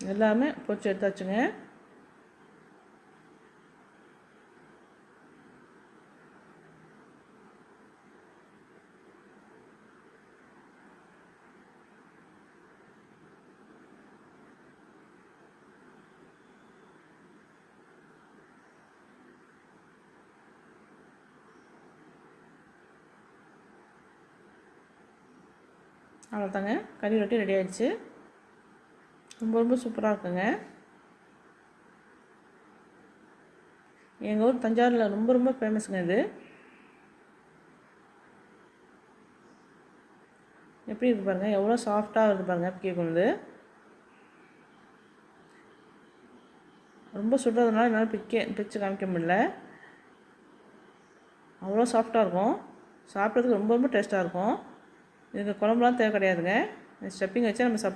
எல்லாமே பொறிச்சு எடுத்தாச்சுங்க. அவ்வளோதாங்க கறி ரொட்டி ரெடி ஆயிடுச்சு. ரொம்ப ரொம்ப சூப்பராக இருக்குங்க. எங்கள் ஊர் தஞ்சாவூரில் ரொம்ப ரொம்ப ஃபேமஸுங்க இது. எப்படி இருக்கு பாருங்கள் எவ்வளோ சாஃப்டாக இருக்குது பாருங்கள் கேக் வந்து ரொம்ப சுடுறதுனால என்னால் பிக்க பிச்சு காமிக்க முடியல. அவ்வளோ சாஃப்டாக இருக்கும். சாப்பிட்றதுக்கு ரொம்ப ரொம்ப டேஸ்ட்டாக இருக்கும். இதுக்கு குழம்புலாம் தேவை கிடையாதுங்க. ஸ்டெப்பிங் வச்சு நம்ம சாப்பிட்டு